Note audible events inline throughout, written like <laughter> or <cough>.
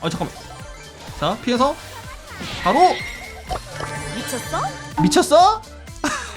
아 잠깐만 자 피해서 바로 미쳤어? 미쳤어?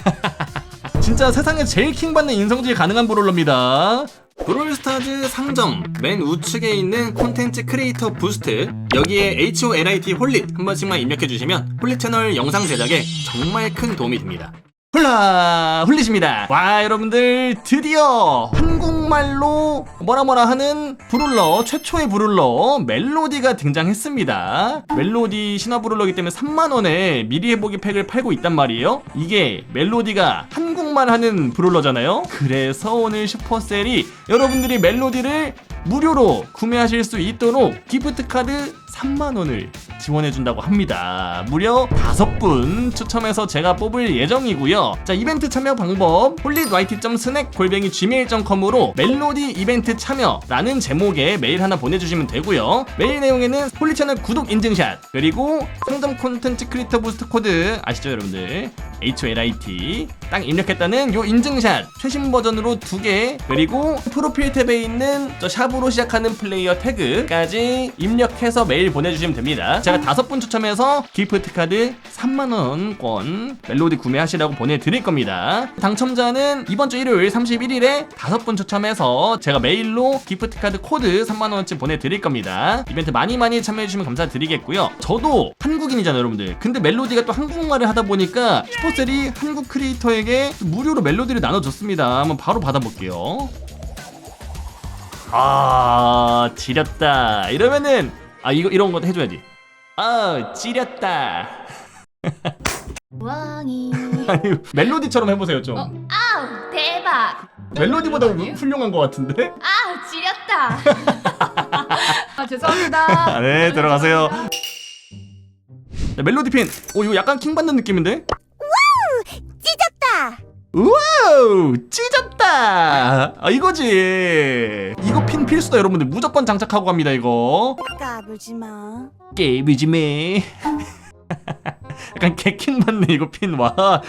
<laughs> 진짜 세상에 제일 킹받는 인성질이 가능한 브롤러입니다 브롤스타즈 상점 맨 우측에 있는 콘텐츠 크리에이터 부스트 여기에 HOLIT 홀릿 한 번씩만 입력해 주시면 홀릿 채널 영상 제작에 정말 큰 도움이 됩니다 홀라 홀릿입니다. 와 여러분들 드디어 한국말로 뭐라 뭐라 하는 브룰러 최초의 브룰러 멜로디가 등장했습니다. 멜로디 신화 브룰러기 때문에 3만원에 미리 해보기 팩을 팔고 있단 말이에요. 이게 멜로디가 한국말 하는 브룰러잖아요. 그래서 오늘 슈퍼셀이 여러분들이 멜로디를 무료로 구매하실 수 있도록 기프트 카드 3만 원을 지원해 준다고 합니다. 무려 5분 추첨해서 제가 뽑을 예정이고요. 자, 이벤트 참여 방법 홀릿YT.스낵 골뱅이 gmail.com으로 멜로디 이벤트 참여라는 제목의 메일 하나 보내 주시면 되고요. 메일 내용에는 홀릿 채널 구독 인증샷 그리고 상점 콘텐츠 크리에이터 부스트 코드 아시죠 여러분들? HOLIT 딱 입력했다는 요 인증샷 최신 버전으로 두 개 그리고 프로필 탭에 있는 저 샵으로 시작하는 플레이어 태그까지 입력해서 메일 보내주시면 됩니다. 제가 다섯 분 추첨해서 기프트 카드 3만원권 멜로디 구매하시라고 보내드릴 겁니다. 당첨자는 이번 주 일요일 31일에 다섯 분 추첨해서 제가 메일로 기프트 카드 코드 3만원어치 보내드릴 겁니다. 이벤트 많이 많이 참여해주시면 감사드리겠고요. 저도 한국인이잖아요 여러분들. 근데 멜로디가 또 한국말을 하다 보니까 슈퍼셀이 한국 크리에이터에게 무료로 멜로디를 나눠줬습니다. 한번 바로 받아볼게요. 아 지렸다. 이러면은 아 이거 이런 거 해줘야지. 아 지렸다. <laughs> 왕이. 아니 멜로디처럼 해보세요 좀. 어, 아우 대박. 멜로디보다 훌륭한 것 같은데? 아우 지렸다. <laughs> 아 죄송합니다. 네 들어가세요. 자, 멜로디 핀. 오 이거 약간 킹 받는 느낌인데? 찢었다 우와우 찢었다. 아 이거지. 이거 핀 필수다 여러분들 무조건 장착하고 갑니다 이거. 까불지 마 게임이지매. <laughs> 약간 개킹 받네 이거 핀 와.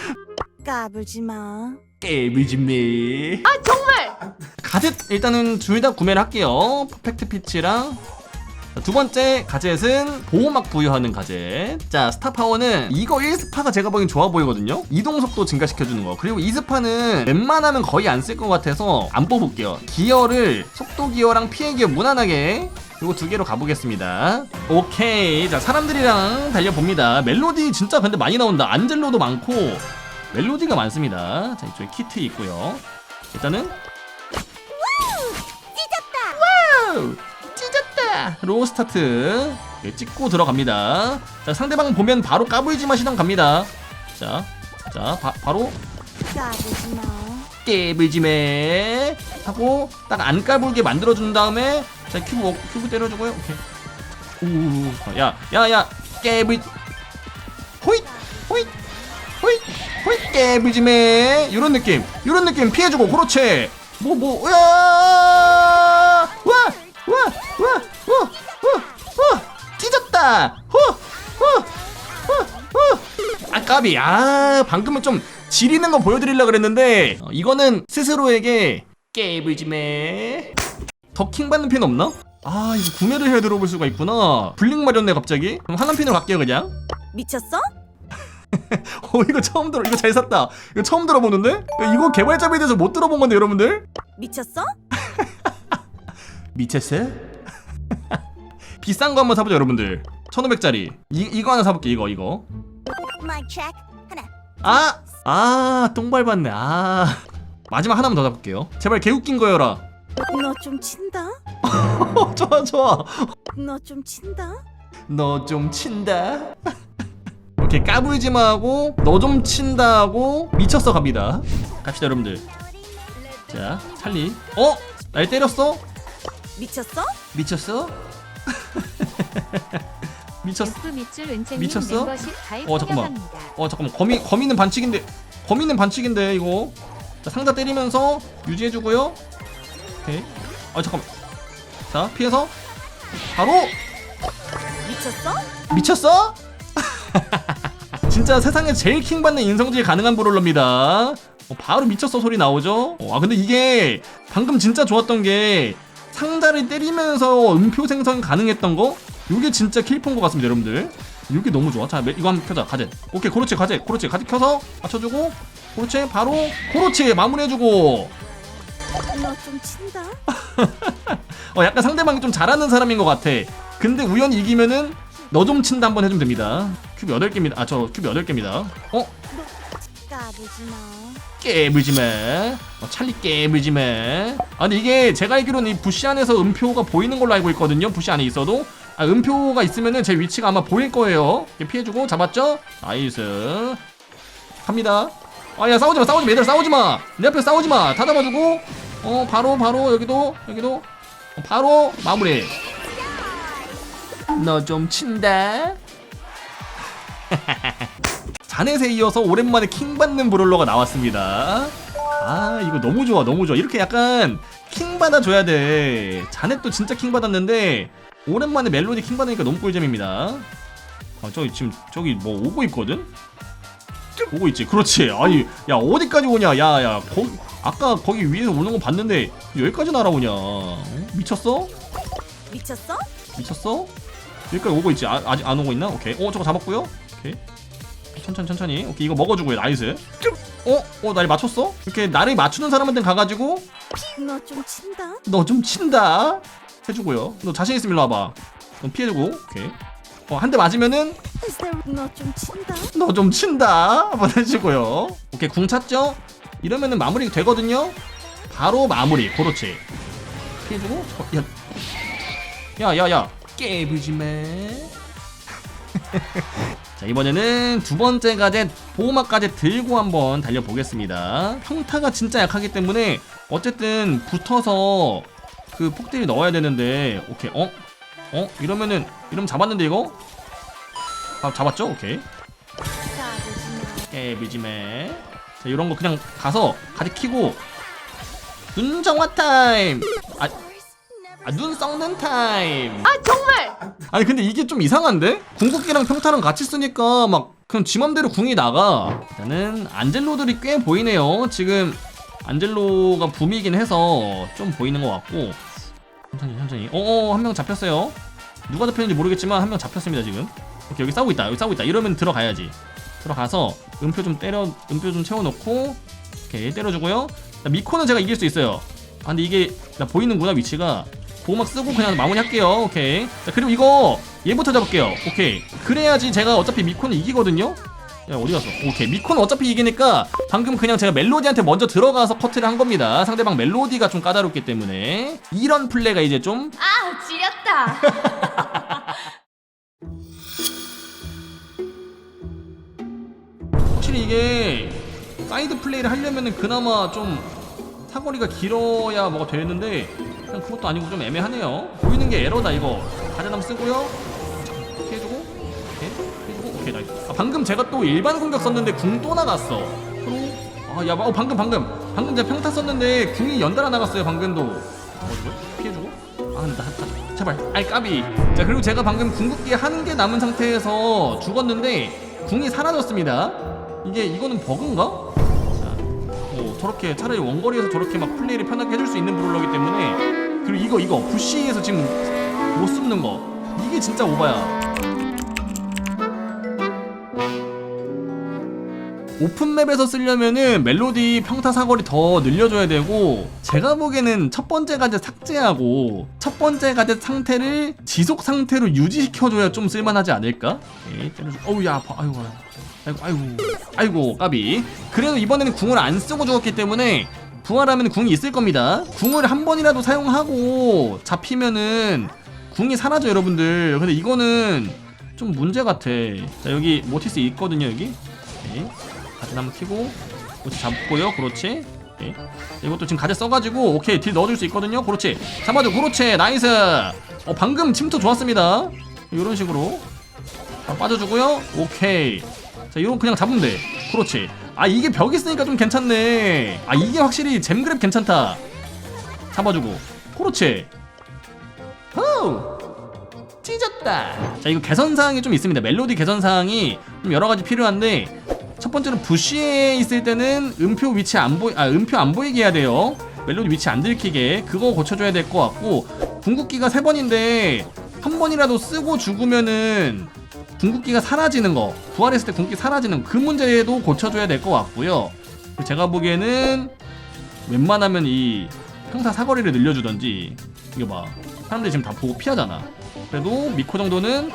까불지 마 게임이지매. 아, 정말 가젯 일단은 둘 다 구매를 할게요. 퍼펙트 피치랑 자, 두 번째 가젯은 보호막 부여하는 가젯. 자, 스타 파워는 이거 1스파가 제가 보기엔 좋아 보이거든요. 이동 속도 증가시켜주는 거. 그리고 2스파는 웬만하면 거의 안 쓸 것 같아서 안 뽑을게요. 기어를 속도 기어랑 피해 기어 무난하게 이거 두 개로 가보겠습니다. 오케이. 자, 사람들이랑 달려봅니다. 멜로디 진짜 근데 많이 나온다. 안젤로도 많고 멜로디가 많습니다. 자, 이쪽에 키트 있고요. 일단은 와우! 찢었다! 로우 스타트. 네, 찍고 들어갑니다. 자, 상대방 보면 바로 까불지마 시동 갑니다. 자, 자, 바, 바로 깨불지매 하고 딱 안 까불게 만들어준 다음에 자, 큐브, 어, 큐브 때려주고요. 오케이. 우, 야, 야, 야, 깨불, 호잇, 호잇, 호잇, 호잇, 깨불지매. 이런 느낌, 이런 느낌 피해주고, 그렇지. 뭐, 뭐, 야, 와, 와, 와, 와, 와, 와, 찢었다. 후, 후, 후, 후. 아, 까비. 아, 방금은 좀 지리는 거 보여드리려고 그랬는데, 어, 이거는 스스로에게 깨불지매. 더킹 받는 핀 없나? 아, 이거 구매를 해야 들어볼 수가 있구나. 블링 마렸네, 갑자기. 그럼 하나 핀으로 갈게요, 그냥. 미쳤어? <laughs> 어, 이거 처음 들어. 이거 잘 샀다. 이거 처음 들어보는데? 이거 개발자에 대해서 못 들어본 건데, 여러분들? 미쳤어? 미쳤어? <laughs> 비싼 거 한번 사보자, 여러분들. 1500짜리. 이, 이거 하나 사볼게, 이거, 이거. 아! 아, 똥 밟았네. 아. 마지막 하나만 더 잡을게요. 제발 개웃긴 거여라. 너 좀 친다? 어, <laughs> 좋아, 좋아. 너 좀 친다? 너 좀 친다. <laughs> 이렇게 까불지 마 하고 너 좀 친다 하고 미쳤어 갑니다. 갑시다 여러분들. 자 찰리. 어? 날 때렸어? 미쳤어? 미쳤어? <laughs> 미쳤어? 미쳤어? 어, 잠깐만. 어 잠깐만 거미 거미는 반칙인데 거미는 반칙인데 이거. 자 상자 때리면서 유지해주고요. 오케이. 아 잠깐만. 자 피해서 바로 미쳤어? 미쳤어? <laughs> 진짜 세상에 제일 킹받는 인성질 가능한 브롤러입니다. 어, 바로 미쳤어 소리 나오죠? 어, 아 근데 이게 방금 진짜 좋았던 게 상자를 때리면서 음표 생성 가능했던 거 이게 진짜 킬폰 것 같습니다 여러분들. 이게 너무 좋아. 자 매- 이거 한번 켜자 가젯 오케이 그렇지 가젯 그렇지 가젯 켜서 맞춰주고 그렇지 바로 그렇지 마무리해주고. 너좀 친다. <laughs> 어 약간 상대방이 좀 잘하는 사람인 것 같아. 근데 우연히 이기면은 너 좀 친다 한번 해주면 됩니다. 큐브 8개입니다. 아 저 큐브 8개입니다. 어? 까불지 마. 깨물지마. 어, 찰리 깨물지마. 아 근데 이게 제가 알기로는 이 부시 안에서 음표가 보이는 걸로 알고 있거든요. 부시 안에 있어도 아 음표가 있으면은 제 위치가 아마 보일 거예요. 피해주고 잡았죠? 나이스. 갑니다. 아야 싸우지 마 싸우지 마. 얘들아 싸우지 마. 내 앞에 싸우지 마. 다 잡아주고. 어 바로 바로 여기도 여기도. 어, 바로 마무리. 너 좀 친다. <laughs> 자넷에 이어서 오랜만에 킹 받는 브롤러가 나왔습니다. 아 이거 너무 좋아 너무 좋아. 이렇게 약간 킹 받아줘야 돼. 자넷도 진짜 킹 받았는데 오랜만에 멜로디 킹 받으니까 너무 꿀잼입니다. 아 저기 지금 저기 뭐 오고 있거든? 오고 있지 그렇지 아니 야 어디까지 오냐 야야 거기 아까 거기 위에서 오는 거 봤는데 여기까지 날아오냐 어? 미쳤어? 미쳤어? 미쳤어? 여기까지 오고 있지 아, 아직 안 오고 있나? 오케이 어 저거 잡았고요 오케이 천천히 천천히 오케이 이거 먹어주고요 나이스 어? 어날 맞췄어? 이렇게 나를 맞추는 사람한테 가가지고 너 좀 친다. 너 좀 친다 해주고요. 너 자신 있으면 일로 와봐. 넌 피해주고. 오케이. 어 한 대 맞으면은 너좀 친다. 너 좀 친다. 한번 해주고요. 오케이 궁 찼죠? 이러면은 마무리 되거든요. 바로 마무리. 그렇지. 피해주고. 어, 야. 야야야. 깨부지매 <laughs> 자 이번에는 두 번째 가젯 보호막 가젯 들고 한번 달려보겠습니다. 평타가 진짜 약하기 때문에 어쨌든 붙어서 그 폭딜 넣어야 되는데 오케이 어? 어? 이러면은 이러면 잡았는데 이거? 아 잡았죠? 오케이. 깨비지매 자 이런 거 그냥 가서 가지 키고 눈정화 타임 아, 아, 눈 썩는 타임 아 정말 아니 근데 이게 좀 이상한데? 궁극기랑 평타랑 같이 쓰니까 막 그냥 지 맘대로 궁이 나가 일단은 안젤로들이 꽤 보이네요 지금 안젤로가 붐이긴 해서 좀 보이는 것 같고. 천천히 천천히. 어어 한 명 잡혔어요. 누가 잡혔는지 모르겠지만 한 명 잡혔습니다 지금. 오케이 여기 싸우고 있다 여기 싸우고 있다. 이러면 들어가야지. 들어가서 음표 좀 때려 음표 좀 채워놓고 오케이 때려주고요. 자, 미코는 제가 이길 수 있어요. 아 근데 이게 나 보이는구나 위치가. 보호막 쓰고 그냥 마무리할게요. 오케이. 자 그리고 이거 얘부터 잡을게요. 오케이. 그래야지 제가 어차피 미코는 이기거든요 야 어디 갔어? 오케이. 미코는 어차피 이기니까 방금 그냥 제가 멜로디한테 먼저 들어가서 커트를 한 겁니다. 상대방 멜로디가 좀 까다롭기 때문에. 이런 플레이가 이제 좀 아 지렸다. <laughs> 확실히 이게 사이드 플레이를 하려면은 그나마 좀 사거리가 길어야 뭐가 되는데 그냥 그것도 아니고 좀 애매하네요. 보이는 게 에러다 이거. 가자담 쓰고요 방금 제가 또 일반 공격 썼는데 궁 또 나갔어. 그리고 아야 어, 방금 방금. 방금 제가 평타 썼는데 궁이 연달아 나갔어요 방금도. 어디고 피해주고? 아 근데 나, 나 제발. 아이 까비. 자 그리고 제가 방금 궁극기 한 개 남은 상태에서 죽었는데 궁이 사라졌습니다. 이게 이거는 버그인가? 자, 어, 저렇게 차라리 원거리에서 저렇게 막 플레이를 편하게 해줄 수 있는 브롤러기 때문에. 그리고 이거 이거. 부시에서 지금 못 숨는 거. 이게 진짜 오바야 오픈맵에서 쓰려면은 멜로디 평타 사거리 더 늘려줘야 되고 제가 보기에는 첫 번째 가젯 삭제하고 첫 번째 가젯 상태를 지속 상태로 유지시켜줘야 좀 쓸만하지 않을까? 때려줘 어우 야 아파. 아이고 아이고. 아이고 아이고. 까비. 그래도 이번에는 궁을 안 쓰고 죽었기 때문에 부활하면 궁이 있을 겁니다. 궁을 한 번이라도 사용하고 잡히면은 궁이 사라져 여러분들. 근데 이거는 좀 문제 같아. 자 여기 모티스 있거든요 여기. 오케이. 가지 한번 키고 그렇지 잡고요. 그렇지. 오케이. 이것도 지금 가재 써가지고 오케이 딜 넣어줄 수 있거든요. 그렇지. 잡아줘 그렇지. 나이스. 어 방금 침투 좋았습니다. 이런 식으로. 자, 빠져주고요. 오케이. 자 이런 그냥 잡으면 돼. 그렇지. 아 이게 벽 있으니까 좀 괜찮네. 아 이게 확실히 잼그랩 괜찮다. 잡아주고. 그렇지. 후 찢었다. 자 이거 개선사항이 좀 있습니다. 멜로디 개선사항이 좀 여러가지 필요한데 첫 번째는 부시에 있을 때는 음표 위치 안 보이 아 음표 안 보이게 해야 돼요. 멜로디 위치 안 들키게. 그거 고쳐줘야 될 것 같고 궁극기가 세 번인데 한 번이라도 쓰고 죽으면은 궁극기가 사라지는 거 부활했을 때 궁극기 사라지는 그 문제도 고쳐줘야 될 것 같고요. 제가 보기에는 웬만하면 이 평타 사거리를 늘려주던지 이거 봐. 사람들이 지금 다 보고 피하잖아. 그래도 미코 정도는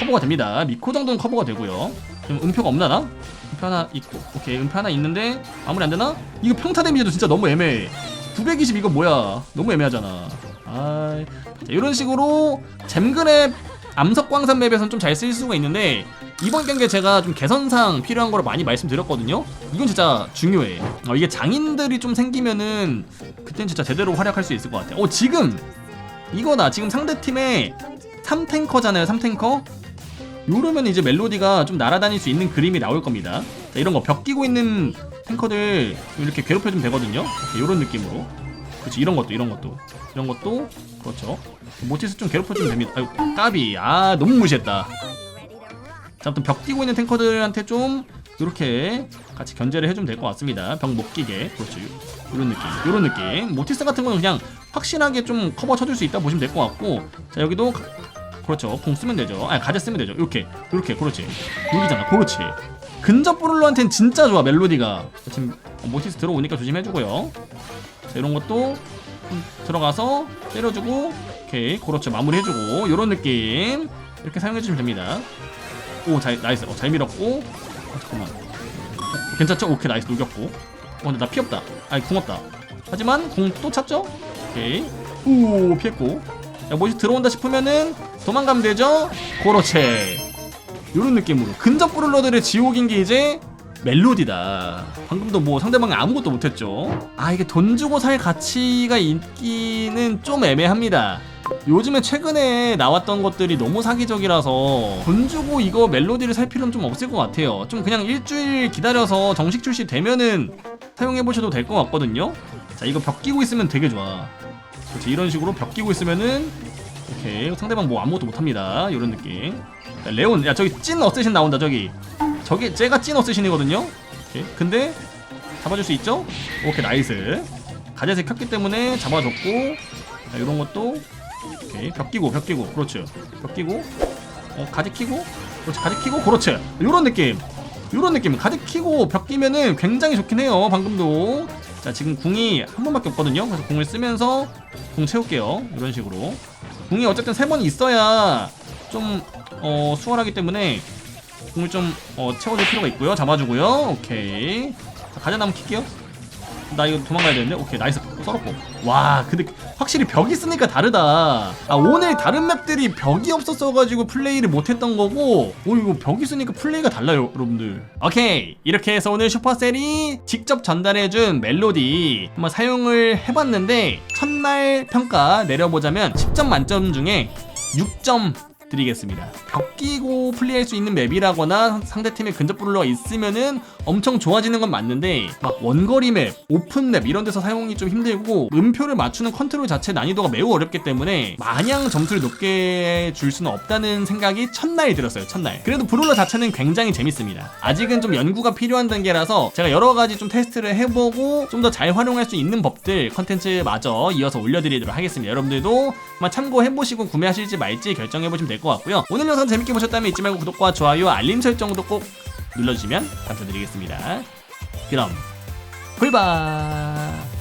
커버가 됩니다. 미코 정도는 커버가 되고요. 지금 음표가 없나 나? 음표 하나 있고 오케이 음표 하나 있는데 마무리 안 되나? 이거 평타 데미지도 진짜 너무 애매해. 920 이거 뭐야? 너무 애매하잖아. 아 이런 식으로 잼그랩 암석광산 맵에서는 좀잘 쓰일 수가 있는데 이번 경기에 제가 좀 개선상 필요한 거를 많이 말씀드렸거든요. 이건 진짜 중요해. 어, 이게 장인들이 좀 생기면은 그땐 진짜 제대로 활약할 수 있을 것 같아. 어 지금! 이거다 지금 상대팀에 3탱커잖아요 3탱커 요러면 이제 멜로디가 좀 날아다닐 수 있는 그림이 나올 겁니다. 자, 이런 거 벽 끼고 있는 탱커들 이렇게 괴롭혀주면 되거든요. 이런 느낌으로. 그렇지 이런 것도 이런 것도. 이런 것도. 그렇죠. 모티스 좀 괴롭혀주면 됩니다. 아유 까비. 아 너무 무시했다. 자 아무튼 벽 끼고 있는 탱커들한테 좀 이렇게 같이 견제를 해주면 될 것 같습니다. 벽 못 끼게. 그렇죠 이런 느낌. 이런 느낌. 모티스 같은 거는 그냥 확실하게 좀 커버 쳐줄 수 있다 보시면 될 것 같고. 자 여기도 가- 그렇죠. 공 쓰면 되죠. 아니 가재 쓰면 되죠. 이렇게 이렇게 그렇지. 여기잖아. 그렇지. 근접 브룰러한테는 진짜 좋아 멜로디가. 지금 모티스 들어오니까 조심해주고요. 자 이런 것도 좀 들어가서 때려주고 오케이. 그렇죠. 마무리해주고. 이런 느낌. 이렇게 사용해주시면 됩니다. 오 잘 나이스. 어, 잘 밀었고. 아, 잠깐만. 어, 괜찮죠? 오케이. 나이스. 녹였고. 어 근데 나 피 없다. 아니 궁 없다. 하지만 공또 찼죠? 오케이. 오 피했고. 자 뭐지 들어온다 싶으면은 도망가면 되죠? 그렇지 요런 느낌으로 근접 브룰러들의 지옥인 게 이제 멜로디다. 방금도 뭐 상대방이 아무것도 못했죠. 아 이게 돈 주고 살 가치가 있기는 좀 애매합니다. 요즘에 최근에 나왔던 것들이 너무 사기적이라서 돈 주고 이거 멜로디를 살 필요는 좀 없을 것 같아요. 좀 그냥 일주일 기다려서 정식 출시 되면은 사용해 보셔도 될 것 같거든요. 자 이거 벽 끼고 있으면 되게 좋아. 그렇지 이런 식으로 벽 끼고 있으면은 오케이 상대방 뭐 아무것도 못합니다. 이런 느낌. 야, 레온 야 저기 찐 어쌔신 나온다 저기 저기 쟤가 찐 어쌔신이거든요 오케이. 근데 잡아줄 수 있죠? 오케이 나이스 가젯을 켰기 때문에 잡아줬고 자, 이런 것도 오케이 벽 끼고 벽 끼고 그렇죠 벽 끼고 어 가지 키고 그렇지 가지 키고 그렇지 요런 느낌 요런 느낌 가지 키고 벽 끼면은 굉장히 좋긴 해요 방금도 자 지금 궁이 한 번밖에 없거든요 그래서 궁을 쓰면서 궁 채울게요 이런 식으로 궁이 어쨌든 세 번 있어야 좀 어, 수월하기 때문에 공을 좀 어, 채워줄 필요가 있고요. 잡아주고요. 오케이. 자, 가자 나면 킬게요. 나 이거 도망가야 되는데. 오케이 나이스 썰었고. 와 근데 확실히 벽이 있으니까 다르다. 아 오늘 다른 맵들이 벽이 없었어가지고 플레이를 못했던 거고. 오 이거 벽이 있으니까 플레이가 달라요 여러분들. 오케이 이렇게 해서 오늘 슈퍼셀이 직접 전달해준 멜로디 한번 사용을 해봤는데 첫날 평가 내려보자면 10점 만점 중에 6점 드리겠습니다. 벽 끼고 플레이할 수 있는 맵이라거나 상대팀에 근접 브룰러가 있으면은 엄청 좋아지는 건 맞는데 막 원거리 맵, 오픈 맵 이런 데서 사용이 좀 힘들고 음표를 맞추는 컨트롤 자체 난이도가 매우 어렵기 때문에 마냥 점수를 높게 줄 수는 없다는 생각이 첫날 들었어요. 첫날. 그래도 브룰러 자체는 굉장히 재밌습니다. 아직은 좀 연구가 필요한 단계라서 제가 여러 가지 좀 테스트를 해보고 좀 더 잘 활용할 수 있는 법들 컨텐츠 마저 이어서 올려드리도록 하겠습니다. 여러분들도 참고해보시고 구매하실지 말지 결정해보시면 될 것 같고요. 오늘 영상 재밌게 보셨다면 잊지 말고 구독과 좋아요, 알림 설정도 꼭 눌러주시면 감사드리겠습니다. 그럼 굴바